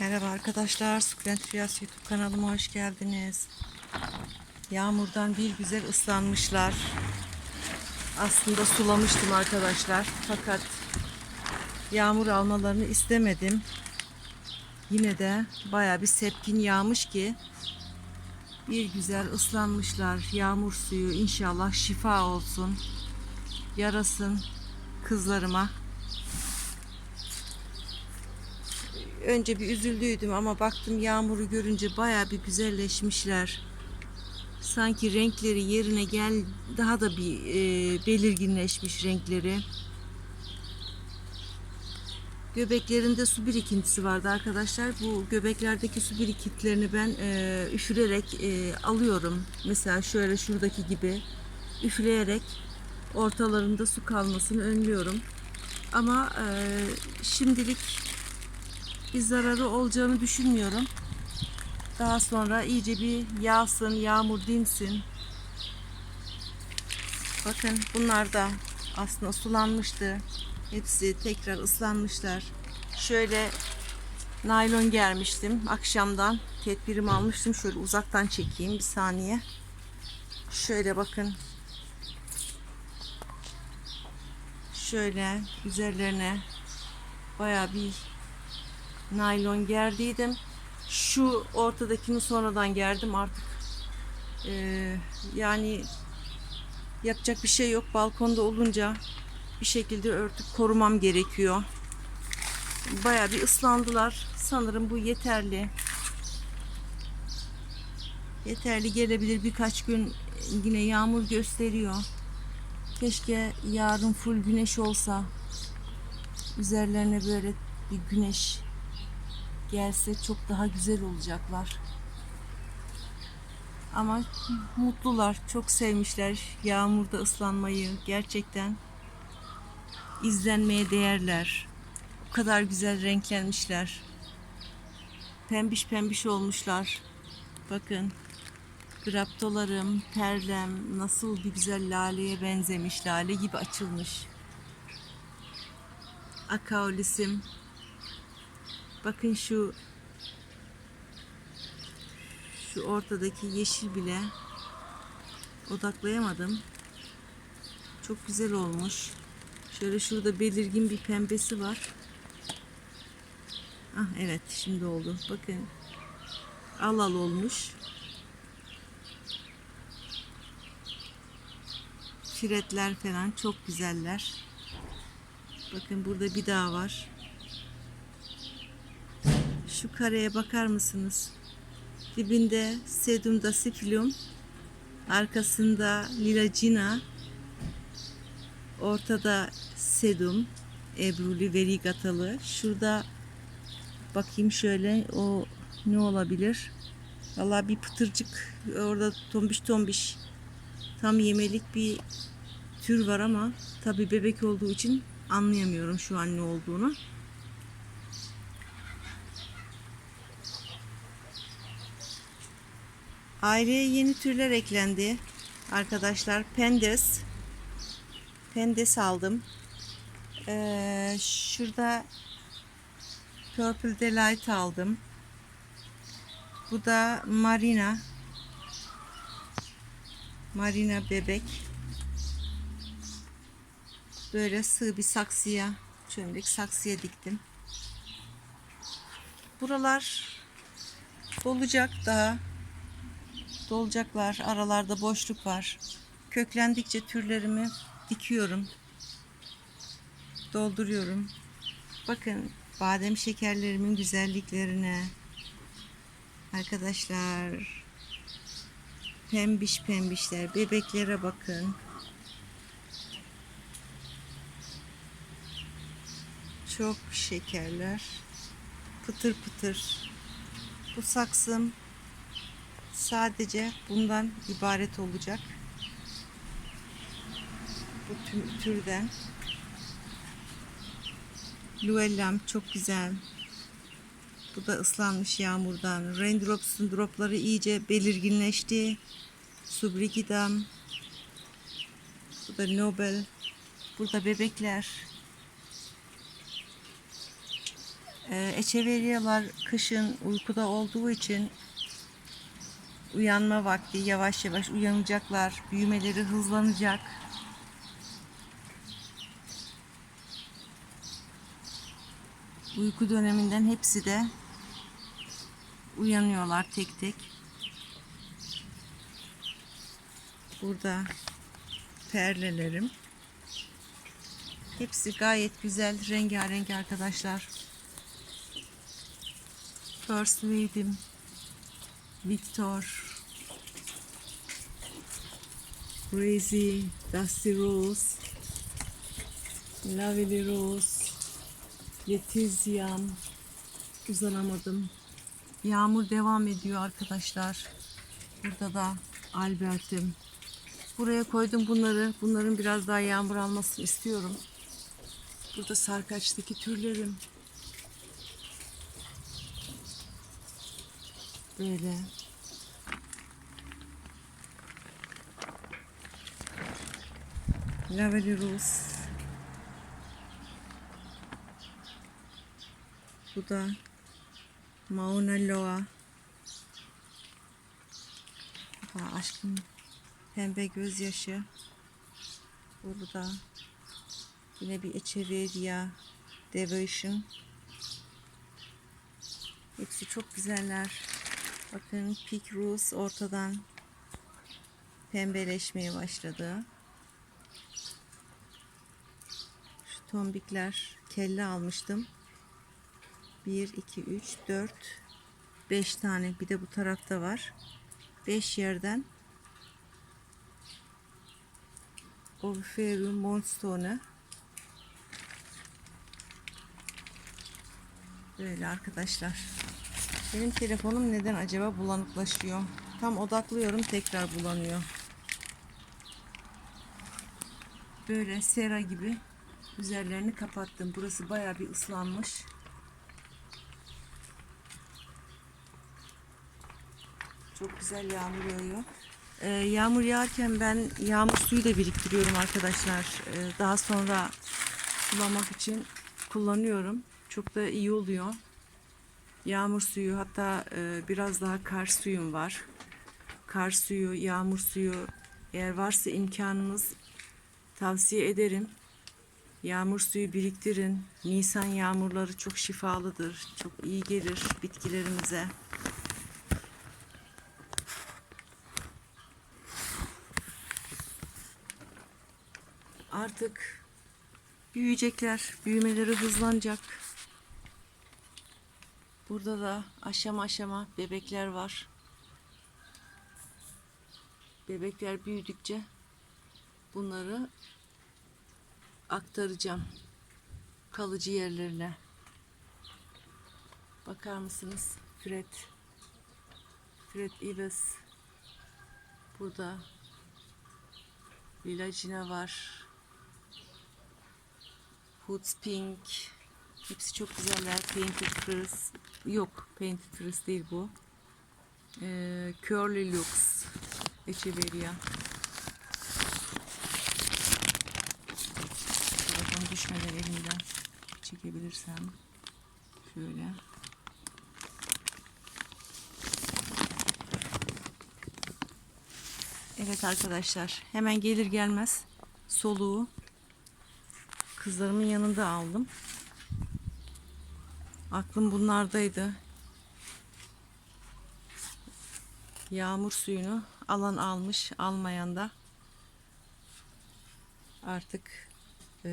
Merhaba arkadaşlar, Sukulent Rüyası YouTube kanalıma hoş geldiniz. Yağmurdan bir güzel ıslanmışlar. Aslında sulamıştım arkadaşlar. Fakat yağmur almalarını istemedim. Yine de baya bir sepkin yağmış ki bir güzel ıslanmışlar. Yağmur suyu inşallah şifa olsun. Yarasın kızlarıma. Önce bir üzüldüydüm ama baktım yağmuru görünce baya bir güzelleşmişler. Sanki renkleri yerine gel daha da bir e, belirginleşmiş renkleri. Göbeklerinde su birikintisi vardı arkadaşlar. Bu göbeklerdeki su birikintilerini ben e, üfürerek e, alıyorum. Mesela şöyle şuradaki gibi üfleyerek ortalarında su kalmasını önlüyorum. Ama e, şimdilik bir zararı olacağını düşünmüyorum. Daha sonra iyice bir yağsın, yağmur dinsin. Bakın bunlar da aslında sulanmıştı. Hepsi tekrar ıslanmışlar. Şöyle naylon germiştim akşamdan. Tedbirimi almıştım. Şöyle uzaktan çekeyim bir saniye. Şöyle bakın. Şöyle üzerlerine baya bir naylon gerdiydim. Şu ortadakini sonradan gerdim artık. Ee, yani yapacak bir şey yok. Balkonda olunca bir şekilde örtüp korumam gerekiyor. Baya bir ıslandılar. Sanırım bu yeterli. Yeterli gelebilir birkaç gün yine yağmur gösteriyor. Keşke yarın full güneş olsa. Üzerlerine böyle bir güneş gelse çok daha güzel olacaklar. Ama mutlular, çok sevmişler yağmurda ıslanmayı. Gerçekten izlenmeye değerler. O kadar güzel renklenmişler. Pembiş pembiş olmuşlar. Bakın graptolarım, perlem nasıl bir güzel laleye benzemiş. Lale gibi açılmış. Akaolisim Bakın şu şu ortadaki yeşil bile odaklayamadım. Çok güzel olmuş. Şöyle şurada belirgin bir pembesi var. Ah evet şimdi oldu. Bakın. Al al olmuş. Firetler falan çok güzeller. Bakın burada bir daha var. Şu kareye bakar mısınız? Dibinde sedum dasifilum, arkasında lilacina, ortada sedum, ebruli verigatalı. Şurada bakayım şöyle o ne olabilir? Vallahi bir pıtırcık orada tombiş tombiş tam yemelik bir tür var ama tabi bebek olduğu için anlayamıyorum şu an ne olduğunu. Aileye yeni türler eklendi. Arkadaşlar pendes. Pendes aldım. Ee, şurada Purple Delight aldım. Bu da Marina. Marina bebek. Böyle sığ bir saksıya, çömlek saksıya diktim. Buralar olacak daha dolacaklar. Aralarda boşluk var. Köklendikçe türlerimi dikiyorum. Dolduruyorum. Bakın badem şekerlerimin güzelliklerine. Arkadaşlar pembiş pembişler. Bebeklere bakın. Çok şekerler. Pıtır pıtır. Bu saksım sadece bundan ibaret olacak. Bu tüm türden. Luellam çok güzel. Bu da ıslanmış yağmurdan. Raindrops'un dropları iyice belirginleşti. Subrigidam. Bu da Nobel. Burada bebekler. Ee, echeveryalar kışın uykuda olduğu için uyanma vakti yavaş yavaş uyanacaklar. Büyümeleri hızlanacak. Uyku döneminden hepsi de uyanıyorlar tek tek. Burada perlelerim. Hepsi gayet güzel, rengarenk arkadaşlar. First Lady'm, Victor, Crazy, Dusty Rose, Lovely Rose, Letizia'm, uzanamadım. Yağmur devam ediyor arkadaşlar. Burada da Albert'im. Buraya koydum bunları. Bunların biraz daha yağmur almasını istiyorum. Burada sarkaçtaki türlerim. Böyle. Laveli Rose. Bu da Mauna Loa. Ha, aşkım pembe gözyaşı. Burada yine bir Echeverria Devotion. Hepsi çok güzeller. Bakın Pink Rose ortadan pembeleşmeye başladı. Şu tombikler kelle almıştım. 1, 2, 3, 4, 5 tane. Bir de bu tarafta var. 5 yerden Orfeum Monstone Böyle arkadaşlar. Benim telefonum neden acaba bulanıklaşıyor? Tam odaklıyorum tekrar bulanıyor. Böyle sera gibi üzerlerini kapattım. Burası baya bir ıslanmış. Çok güzel yağmur yağıyor. Ee, yağmur yağarken ben yağmur suyu da biriktiriyorum arkadaşlar. Ee, daha sonra sulamak için kullanıyorum. Çok da iyi oluyor. Yağmur suyu hatta e, biraz daha kar suyum var. Kar suyu, yağmur suyu eğer varsa imkanınız tavsiye ederim. Yağmur suyu biriktirin. Nisan yağmurları çok şifalıdır. Çok iyi gelir bitkilerimize. Artık büyüyecekler. Büyümeleri hızlanacak. Burada da aşama aşama bebekler var. Bebekler büyüdükçe bunları aktaracağım kalıcı yerlerine. Bakar mısınız? Fred. Fred Ives. Burada Lilacina var. Hoods Pink. Hepsi çok güzeller. Painted Frizz. Yok. Frizz değil bu. Ee, Curly Lux. Echeveria. Telefon düşmeden elimden çekebilirsem. Şöyle. Evet arkadaşlar. Hemen gelir gelmez soluğu kızlarımın yanında aldım. Aklım bunlardaydı. Yağmur suyunu alan almış, almayan da artık eee,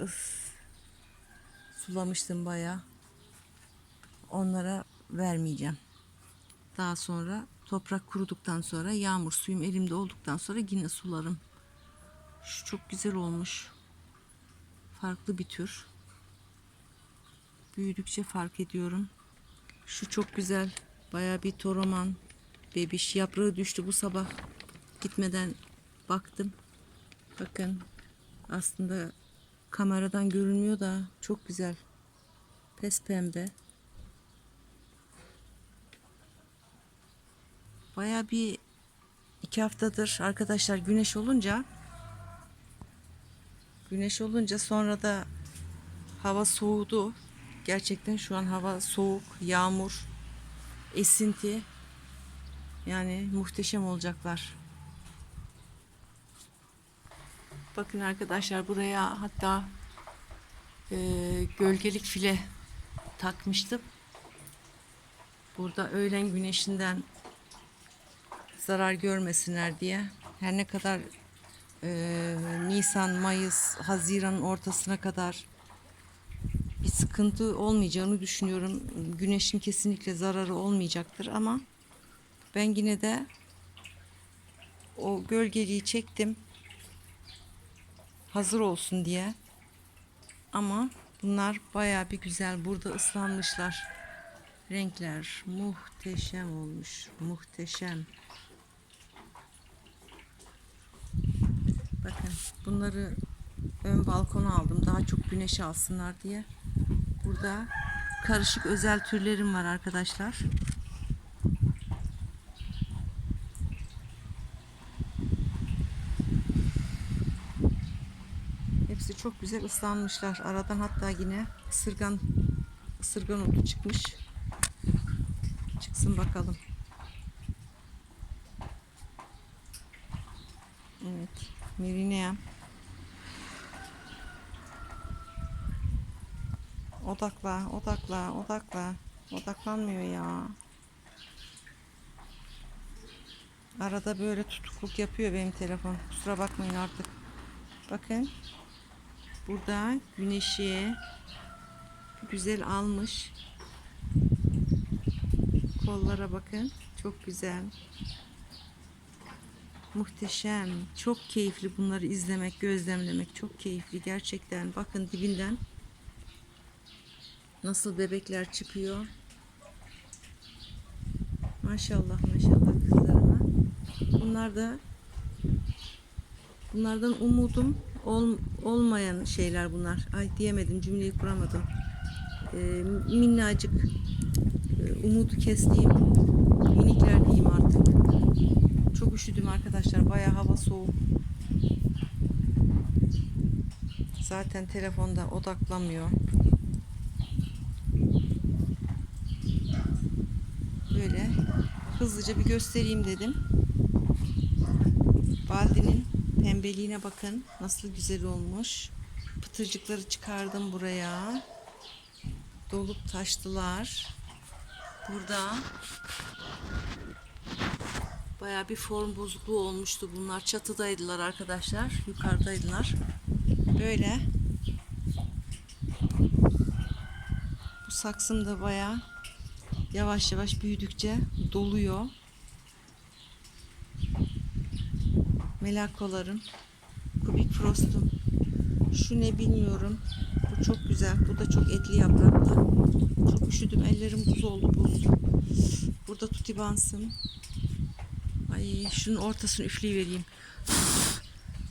ıs- sulamıştım bayağı. Onlara vermeyeceğim. Daha sonra toprak kuruduktan sonra yağmur suyum elimde olduktan sonra yine sularım. Şu çok güzel olmuş. Farklı bir tür. Büyüdükçe fark ediyorum. Şu çok güzel. Baya bir toroman. Bebiş yaprağı düştü bu sabah. Gitmeden baktım. Bakın aslında kameradan görünmüyor da çok güzel. Pes pembe. Baya bir iki haftadır arkadaşlar güneş olunca güneş olunca sonra da hava soğudu. Gerçekten şu an hava soğuk, yağmur, esinti. Yani muhteşem olacaklar. Bakın arkadaşlar buraya hatta e, gölgelik file takmıştım. Burada öğlen güneşinden zarar görmesinler diye. Her ne kadar e, Nisan, Mayıs, Haziran'ın ortasına kadar bir sıkıntı olmayacağını düşünüyorum. Güneşin kesinlikle zararı olmayacaktır ama ben yine de o gölgeliği çektim hazır olsun diye. Ama bunlar baya bir güzel burada ıslanmışlar. Renkler muhteşem olmuş. Muhteşem. Bakın bunları ön balkona aldım. Daha çok güneş alsınlar diye. Burada karışık özel türlerim var arkadaşlar. Hepsi çok güzel ıslanmışlar. Aradan hatta yine ısırgan ısırgan otu çıkmış. Çıksın bakalım. Evet. Merineam. Odakla, odakla, odakla. Odaklanmıyor ya. Arada böyle tutukluk yapıyor benim telefon. Kusura bakmayın artık. Bakın. Burada güneşi güzel almış. Kollara bakın. Çok güzel. Muhteşem. Çok keyifli bunları izlemek, gözlemlemek. Çok keyifli gerçekten. Bakın dibinden nasıl bebekler çıkıyor. Maşallah maşallah kızlarıma. Bunlar da bunlardan umudum ol, olmayan şeyler bunlar. Ay diyemedim cümleyi kuramadım. Ee, minnacık e, umudu kestiğim minikler diyeyim artık. Çok üşüdüm arkadaşlar. Bayağı hava soğuk. Zaten telefonda odaklamıyor. Böyle hızlıca bir göstereyim dedim. Baldinin pembeliğine bakın. Nasıl güzel olmuş. Pıtırcıkları çıkardım buraya. Dolup taştılar. Burada Baya bir form bozukluğu olmuştu bunlar. Çatıdaydılar arkadaşlar. Yukarıdaydılar. Böyle. Bu saksım da baya yavaş yavaş büyüdükçe doluyor. Melakolarım. Kubik frostum. Şu ne bilmiyorum. Bu çok güzel. Bu da çok etli yapraklı. Çok üşüdüm. Ellerim buz oldu buz. Burada tutibansım. Ay şunun ortasını üfleyivereyim.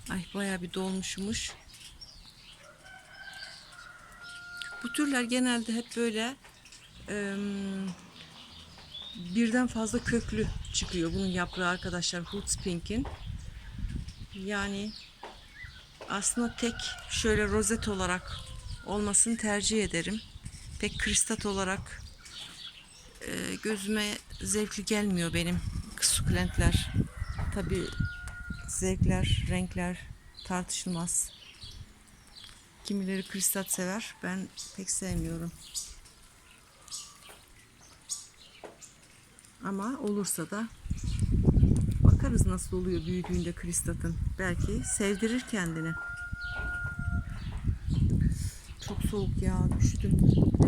Ay bayağı bir dolmuşmuş. Bu türler genelde hep böyle em, birden fazla köklü çıkıyor bunun yaprağı arkadaşlar Hood Pink'in. Yani aslında tek şöyle rozet olarak olmasını tercih ederim. Pek kristat olarak e, gözüme zevkli gelmiyor benim sukulentler. Tabi zevkler, renkler tartışılmaz. Kimileri kristat sever. Ben pek sevmiyorum. Ama olursa da bakarız nasıl oluyor büyüdüğünde kristatın. Belki sevdirir kendini. Çok soğuk ya de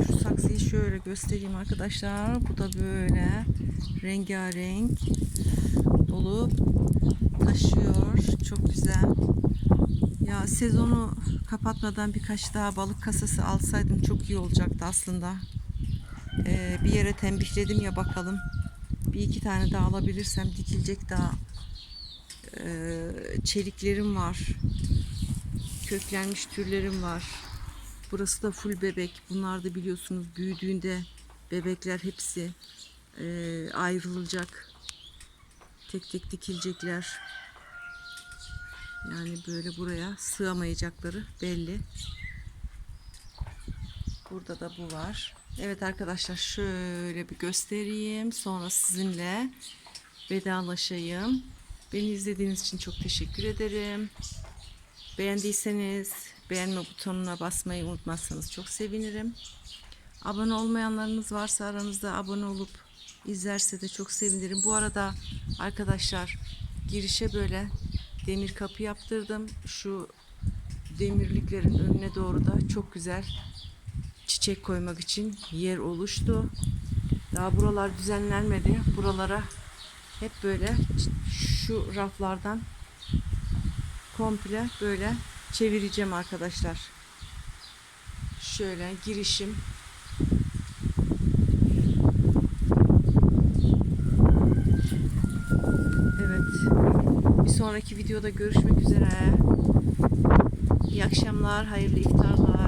Şu saksıyı şöyle göstereyim arkadaşlar. Bu da böyle rengarenk dolu taşıyor. Çok güzel. Ya sezonu kapatmadan birkaç daha balık kasası alsaydım çok iyi olacaktı aslında. Ee, bir yere tembihledim ya bakalım. Bir iki tane daha alabilirsem dikilecek daha ee, çeliklerim var. Köklenmiş türlerim var. Burası da full bebek. Bunlar da biliyorsunuz büyüdüğünde bebekler hepsi e, ayrılacak. Tek tek dikilecekler. Yani böyle buraya sığamayacakları belli. Burada da bu var. Evet arkadaşlar şöyle bir göstereyim. Sonra sizinle vedalaşayım. Beni izlediğiniz için çok teşekkür ederim. Beğendiyseniz beğenme butonuna basmayı unutmazsanız çok sevinirim. Abone olmayanlarınız varsa aranızda abone olup izlerse de çok sevinirim. Bu arada arkadaşlar girişe böyle demir kapı yaptırdım. Şu demirliklerin önüne doğru da çok güzel çiçek koymak için yer oluştu. Daha buralar düzenlenmedi. Buralara hep böyle şu raflardan komple böyle çevireceğim arkadaşlar. Şöyle girişim Evet. Bir sonraki videoda görüşmek üzere. İyi akşamlar, hayırlı iftarlar.